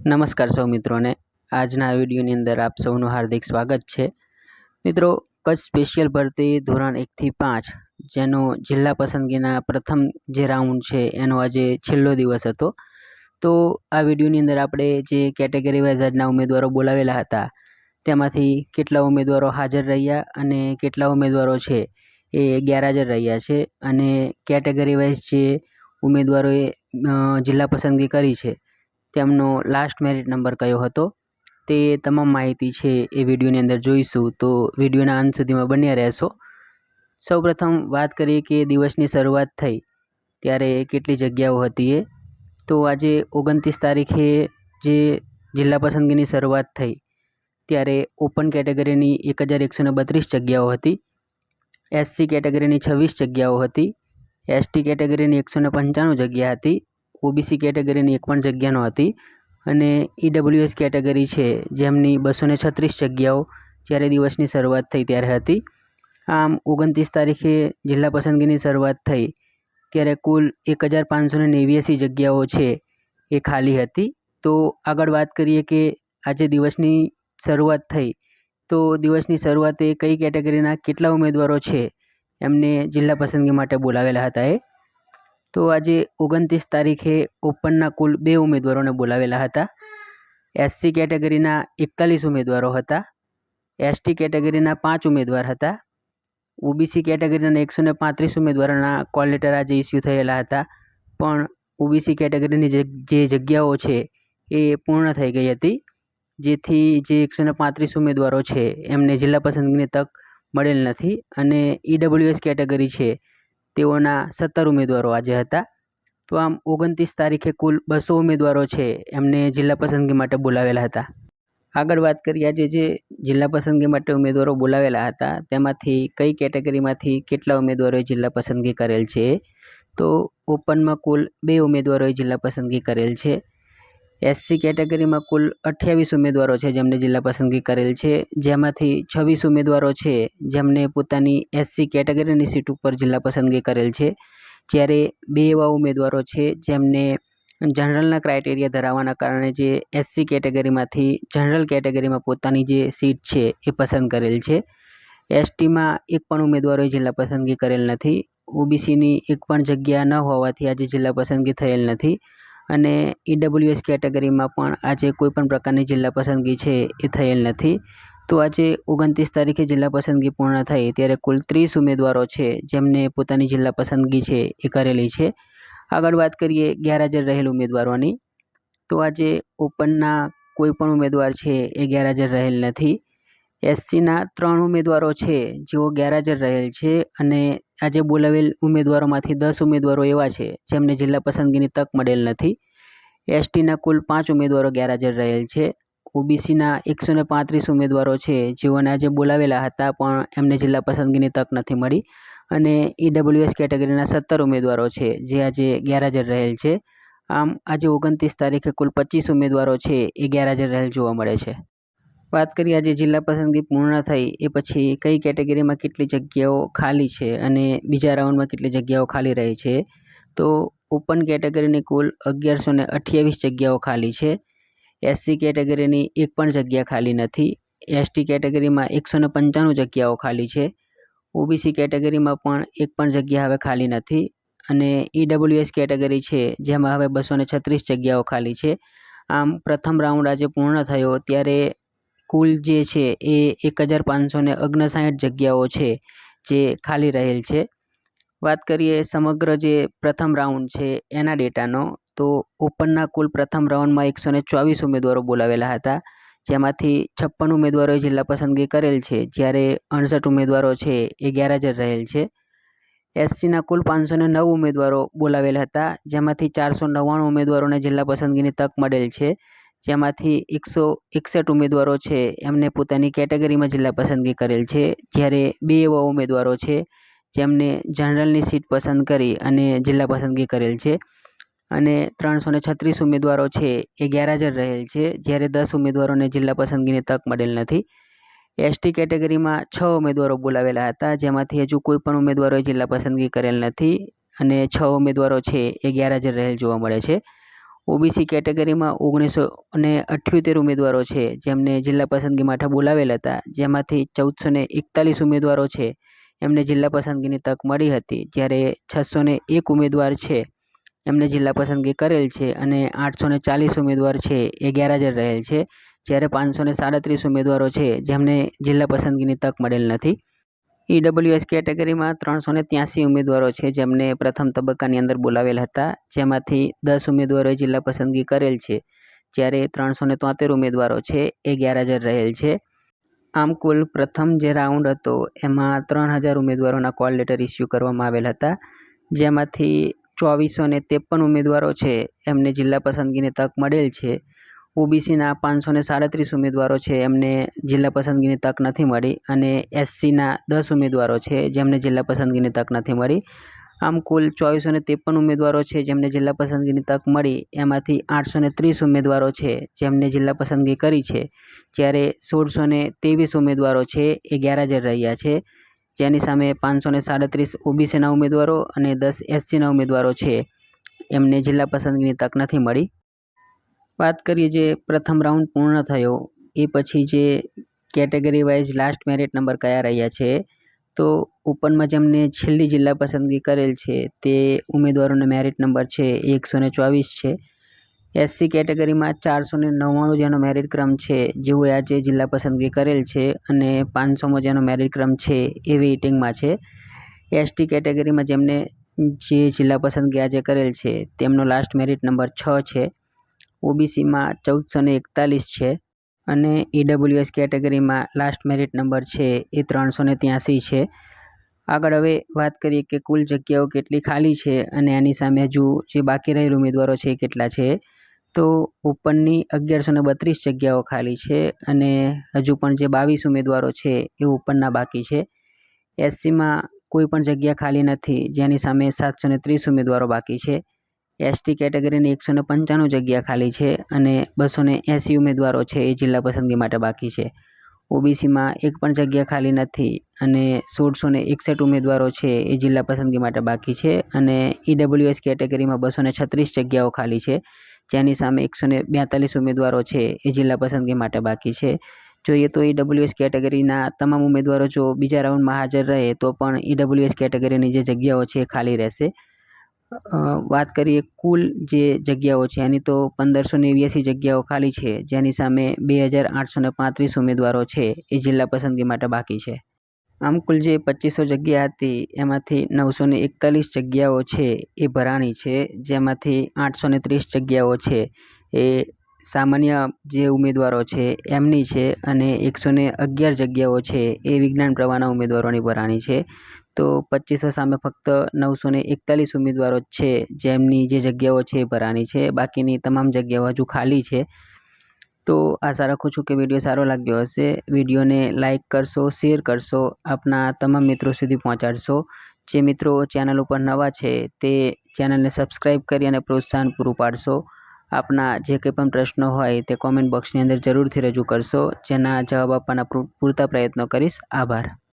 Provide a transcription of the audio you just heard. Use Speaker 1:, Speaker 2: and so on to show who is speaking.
Speaker 1: નમસ્કાર સૌ મિત્રોને. આજના વિડીયોની અંદર આપ સૌનું હાર્દિક સ્વાગત છે. મિત્રો, કચ્છ સ્પેશિયલ ભરતી ધોરણ એકથી પાંચ, જેનો જિલ્લા પસંદગીના પ્રથમ જે રાઉન્ડ છે, એનો આજે છેલ્લો દિવસ હતો. તો આ વિડીયોની અંદર આપણે જે કેટેગરી વાઇઝ આજના ઉમેદવારો બોલાવેલા હતા, તેમાંથી કેટલા ઉમેદવારો હાજર રહ્યા અને કેટલા ઉમેદવારો છે એ ગેરહાજર રહ્યા છે. અને કેટેગરી વાઇઝ જે ઉમેદવારોએ જિલ્લા પસંદગી કરી છે તેમનો લાસ્ટ મેરિટ નંબર કયો હતો? તે તમામ માહિતી છે એ વિડીયોની અંદર જોઈશું. તો વિડીયોના અંત સુધીમાં બન્યા રહેશો. સૌપ્રથમ વાત કરીએ કે દિવસની શરૂઆત થઈ. ત્યારે કેટલી જગ્યાઓ હતી એ? તો આજે ઓગણત્રીસ તારીખે જે જિલ્લા પસંદગીની શરૂઆત થઈ, ત્યારે ઓપન કેટેગરીની એક હજાર એકસોને બત્રીસ જગ્યાઓ હતી. એસસી કેટેગરીની છવ્વીસ જગ્યાઓ હતી. એસટી કેટેગરીની એકસો પંચાણું જગ્યા હતી. ઓબીસી કેટેગરીની એક પણ જગ્યા નહોતી અને ઈડબ્લ્યુએસ કેટેગરી છે, જેમની બસો ને છત્રીસ જગ્યાઓ જ્યારે દિવસની શરૂઆત થઈ ત્યારે હતી. આમ, ઓગણત્રીસ તારીખે જિલ્લા પસંદગીની શરૂઆત થઈ ત્યારે કુલ એક હજાર પાંચસો ને નેવ્યાસી જગ્યાઓ છે એ ખાલી હતી. તો આગળ વાત કરીએ કે આજે દિવસની શરૂઆત થઈ, તો દિવસની શરૂઆતે કઈ કેટેગરીના કેટલા ઉમેદવારો છે એમને જિલ્લા પસંદગી માટે બોલાવેલા હતા એ? તો આજે ઓગણત્રીસ તારીખે ઓપનના કુલ બે ઉમેદવારોને બોલાવેલા હતા. એસસી કેટેગરીના એકતાલીસ ઉમેદવારો હતા. એસટી કેટેગરીના પાંચ ઉમેદવાર હતા. ઓબીસી કેટેગરીના એકસો ને પાંત્રીસ ઉમેદવારોના કોલ લેટર આજે ઇસ્યુ થયેલા હતા. પણ ઓબીસી કેટેગરીની જે જગ્યાઓ છે એ પૂર્ણ થઈ ગઈ હતી. જેથી જે એકસો ને પાંત્રીસ ઉમેદવારો છે એમને જિલ્લા પસંદગીની તક મળેલ નથી અને ઈડબ્લ્યુએસ કેટેગરી છે તેઓના સત્તર ઉમેદવારો આજે હતા. તો આમ ઓગણત્રીસ તારીખે કુલ બસો ઉમેદવારો છે એમને જિલ્લા પસંદગી માટે બોલાવેલા હતા. આગળ વાત કરીએ આજે જે જિલ્લા પસંદગી માટે ઉમેદવારો બોલાવેલા હતા, તેમાંથી કઈ કેટેગરીમાંથી કેટલા ઉમેદવારોએ જિલ્લા પસંદગી કરેલ છે? તો ઓપનમાં કુલ બે ઉમેદવારોએ જિલ્લા પસંદગી કરેલ છે. એસસી કેટેગરીમાં કુલ અઠ્યાવીસ ઉમેદવારો છે જેમને જિલ્લા પસંદગી કરેલ છે. જેમાંથી છવ્વીસ ઉમેદવારો છે જેમને પોતાની એસસી કેટેગરીની સીટ ઉપર જિલ્લા પસંદગી કરેલ છે. જ્યારે બે એવા ઉમેદવારો છે જેમને જનરલના ક્રાઇટેરિયા ધરાવવાના કારણે જે એસસી કેટેગરીમાંથી જનરલ કેટેગરીમાં પોતાની જે સીટ છે એ પસંદ કરેલ છે. એસટીમાં એક પણ ઉમેદવારોએ જિલ્લા પસંદગી કરેલ નથી. ઓબીસીની એક પણ જગ્યા ન હોવાથી આજે જિલ્લા પસંદગી થયેલ નથી. અને ઈડબ્લ્યુએસ કેટેગરીમાં પણ આજે કોઈપણ પ્રકારની જિલ્લા પસંદગી છે એ થયેલ નથી. તો આજે ઓગણત્રીસ તારીખે જિલ્લા પસંદગી પૂર્ણ થઈ ત્યારે કુલ ત્રીસ ઉમેદવારો છે જેમને પોતાની જિલ્લા પસંદગી છે એ કરેલી છે. આગળ વાત કરીએ ગેરહાજર રહેલ ઉમેદવારોની. તો આજે ઓપનના કોઈ પણ ઉમેદવાર છે એ ગેરહાજર રહેલ નથી. એસસીના ત્રણ ઉમેદવારો છે, જેઓ ગેરહાજર રહેલ છે અને આજે બોલાવેલ ઉમેદવારોમાંથી દસ ઉમેદવારો એવા છે, જેમને જિલ્લા પસંદગીની તક મળેલ નથી. એસટીના કુલ પાંચ ઉમેદવારો ગેરહાજર રહેલ છે. ઓબીસીના એકસો ને પાંત્રીસ ઉમેદવારો છે, જેઓને આજે બોલાવેલા હતા પણ એમને જિલ્લા પસંદગીની તક નથી મળી. અને ઈડબ્લ્યુએસ કેટેગરીના સત્તર ઉમેદવારો છે, જે આજે ગેરહાજર રહેલ છે. આમ, આજે ઓગણત્રીસ તારીખે કુલ પચીસ ઉમેદવારો છે, એ ગેરહાજર રહેલ જોવા મળે છે. વાત કરીએ આજે જિલ્લા પસંદગી પૂર્ણ થઈ, એ પછી કઈ કેટેગરીમાં કેટલી જગ્યાઓ ખાલી છે અને બીજા રાઉન્ડમાં કેટલી જગ્યાઓ ખાલી રહી છે? તો ઓપન કેટેગરીની કુલ અગિયારસો ને અઠ્યાવીસ જગ્યાઓ ખાલી છે. એસસી કેટેગરીની એક પણ જગ્યા ખાલી નથી. એસટી કેટેગરીમાં એકસો ને પંચાણું જગ્યાઓ ખાલી છે. ઓબીસી કેટેગરીમાં પણ એક પણ જગ્યા હવે ખાલી નથી અને ઈડબ્લ્યુએસ કેટેગરી છે, જેમાં હવે બસો છત્રીસ જગ્યાઓ ખાલી છે. આમ પ્રથમ રાઉન્ડ આજે પૂર્ણ થયો, ત્યારે કુલ જે છે એ એક હજાર પાંચસો ને ઓગણસાઠ જગ્યાઓ છે જે ખાલી રહેલ છે. વાત કરીએ સમગ્ર જે પ્રથમ રાઉન્ડ છે એના ડેટાનો, તો ઓપનના કુલ પ્રથમ રાઉન્ડમાં એકસો ને ચોવીસ ઉમેદવારો બોલાવેલા હતા, જેમાંથી છપ્પન ઉમેદવારોએ જિલ્લા પસંદગી કરેલ છે, જ્યારે અડસઠ ઉમેદવારો છે એ ગેરહાજર રહેલ છે. એસસીના કુલ પાંચસો ને નવ ઉમેદવારો બોલાવેલ હતા, જેમાંથી ચારસો નવ્વાણું ઉમેદવારોને જિલ્લા પસંદગીની તક મળેલ છે. જેમાંથી એકસો એકસઠ ઉમેદવારો છે. એમને પોતાની કેટેગરીમાં જિલ્લા પસંદગી કરેલ છે. જ્યારે બે એવા ઉમેદવારો છે, જેમને જનરલની સીટ પસંદ કરી અને જિલ્લા પસંદગી કરેલ છે. અને ત્રણસો ને છત્રીસ ઉમેદવારો છે, એ ગેરહાજર રહેલ છે. જ્યારે દસ ઉમેદવારોને જિલ્લા પસંદગીની તક મળેલ નથી. એસટી કેટેગરીમાં છ ઉમેદવારો બોલાવેલા હતા, જેમાંથી હજુ કોઈ પણ ઉમેદવારોએ જિલ્લા પસંદગી કરેલ નથી. અને છ ઉમેદવારો છે, એ ગેરહાજર રહેલ જોવા મળે છે. ઓબીસી કેટેગરીમાં ઓગણીસો અને અઠ્યોતેર ઉમેદવારો છે. જેમને જિલ્લા પસંદગી માટે બોલાવેલ હતા. જેમાંથી ચૌદસો ને એકતાલીસ ઉમેદવારો છે. એમને જિલ્લા પસંદગીની તક મળી હતી. જ્યારે છસો ને એક ઉમેદવાર છે. એમને જિલ્લા પસંદગી કરેલ છે અને આઠસો ને ચાલીસ ઉમેદવાર છે એ ગેરહાજર રહેલ છે. જ્યારે પાંચસો ને સાડત્રીસ ઉમેદવારો છે. જેમને જિલ્લા પસંદગીની તક મળેલ નથી. ઈડબ્લ્યુએસ કેટેગરીમાં ત્રણસો ને ત્યાંસી ઉમેદવારો છે, જેમને પ્રથમ તબક્કાની અંદર બોલાવેલ હતા. જેમાંથી દસ ઉમેદવારોએ જિલ્લા પસંદગી કરેલ છે. જ્યારે ત્રણસો ને તોતેર ઉમેદવારો છે, એ ગેરહાજર રહેલ છે. આમ કુલ પ્રથમ જે રાઉન્ડ હતો, એમાં ત્રણ હજાર ઉમેદવારોના કોલ લેટર ઇસ્યુ કરવામાં આવેલ હતા. જેમાંથી ચોવીસો ને ત્રેપન ઉમેદવારો છે, એમને જિલ્લા પસંદગીની તક મળેલ છે. ઓબીસીના પાંચસો ને સાડત્રીસ ઉમેદવારો છે, એમને જિલ્લા પસંદગીની તક નથી મળી અને એસસીના દસ ઉમેદવારો છે, જેમને જિલ્લા પસંદગીની તક નથી મળી. આમ કુલ ચોવીસો ને ત્રેપન ઉમેદવારો છે, જેમને જિલ્લા પસંદગીની તક મળી, એમાંથી આઠસો ને ત્રીસ ઉમેદવારો છે, જેમને જિલ્લા પસંદગી કરી છે. જ્યારે સોળસો ને ત્રેવીસ ઉમેદવારો છે, એ ગેરહાજર રહ્યા છે. જેની સામે પાંચસો ને સાડત્રીસ ઓબીસીના ઉમેદવારો અને દસ એસસીના ઉમેદવારો છે, એમને જિલ્લા પસંદગીની તક નથી મળી. વાત કરીએ જે પ્રથમ રાઉન્ડ પૂર્ણ થયો, એ પછી જે category wise last merit number કયા રહ્યા છે, તો ઓપનમાં જેમને છેલ્લી જિલ્લા પસંદગી કરેલ છે, તે ઉમેદવારોનો મેરિટ નંબર છે એકસો ને ચોવીસ છે. એસસી કેટેગરીમાં ચારસો ને નવ્વાણું જેનો મેરિટ ક્રમ છે, જેઓએ આજે જિલ્લા પસંદગી કરેલ છે, અને પાંચસોમાં જેનો મેરિટ ક્રમ છે એ વેઇટિંગમાં છે. એસટી કેટેગરીમાં જેમને જે જિલ્લા પસંદગી આજે કરેલ છે, તેમનો લાસ્ટ મેરિટ નંબર છ છે. ઓબીસીમાં ચૌદસો ને એકતાલીસ છે અને ઈડબ્લ્યુએસ કેટેગરીમાં લાસ્ટ મેરિટ નંબર છે એ ત્રણસો ને ત્યાંસી છે. આગળ હવે વાત કરીએ કે કુલ જગ્યાઓ કેટલી ખાલી છે અને એની સામે હજુ જે બાકી રહેલ ઉમેદવારો છે એ કેટલા છે. તો ઓપનની અગિયારસો ને બત્રીસ જગ્યાઓ ખાલી છે અને હજુ પણ જે બાવીસ ઉમેદવારો છે એ ઓપનના બાકી છે. એસસીમાં કોઈ પણ જગ્યા ખાલી નથી, જેની સામે સાતસો ને ત્રીસ ઉમેદવારો બાકી છે. એસટી કેટેગરીની એકસો ને પંચાણું જગ્યા ખાલી છે અને બસો ને એંસી ઉમેદવારો છે એ જિલ્લા પસંદગી માટે બાકી છે. ઓબીસીમાં એક પણ જગ્યા ખાલી નથી અને સોળસો ને એકસઠ ઉમેદવારો છે એ જિલ્લા પસંદગી માટે બાકી છે અને ઈડબ્લ્યુએસ કેટેગરીમાં બસો ને છત્રીસ જગ્યાઓ ખાલી છે. જેની સામે એકસો ને બેતાલીસ ઉમેદવારો છે એ જિલ્લા પસંદગી માટે બાકી છે. જોઈએ તો ઈડબ્લ્યુએસ કેટેગરીના તમામ ઉમેદવારો જો બીજા રાઉન્ડમાં હાજર રહે તો પણ ઈડબ્લ્યુએસ કેટેગરીની જે જગ્યાઓ છે એ ખાલી રહેશે. વાત કરીએ કુલ જે જગ્યાઓ છે, એની તો પંદરસો નેવ્યાસી જગ્યાઓ ખાલી છે, જેની સામે બે હજાર આઠસો ને પાંત્રીસ ઉમેદવારો છે, એ જિલ્લા પસંદગી માટે બાકી છે. આમ કુલ જે પચીસો જગ્યા હતી, એમાંથી નવસો ને એકતાલીસ જગ્યાઓ છે, એ ભરાણી છે, જેમાંથી આઠસો ને ત્રીસ જગ્યાઓ છે, એ સામાન્ય જે ઉમેદવારો છે, એમની છે, અને એકસો ને અગિયાર જગ્યાઓ છે, એ વિજ્ઞાન પ્રવાહના ઉમેદવારોની ભરાણી છે. તો પચીસો સામે ફક્ત નવસો ને એકતાલીસ ઉમેદવારો છે. જેમની જે જગ્યાઓ છે એ ભરાણી છે. બાકીની તમામ જગ્યાઓ હજુ ખાલી છે. તો આશા રાખું છું કે વીડિયો સારો લાગ્યો હશે. વિડીયોને લાઇક કરશો, શેર કરશો, આપના તમામ મિત્રો સુધી પહોંચાડશો. જે મિત્રો ચેનલ ઉપર નવા છે, તે ચેનલને સબસ્ક્રાઈબ કરી અને પ્રોત્સાહન પૂરું પાડશો. આપના જે કંઈ પણ પ્રશ્નો હોય તે કોમેન્ટ બોક્સની અંદર જરૂરથી રજૂ કરશો. જેના જવાબ આપવાના પૂરતા પ્રયત્નો કરીશ. આભાર.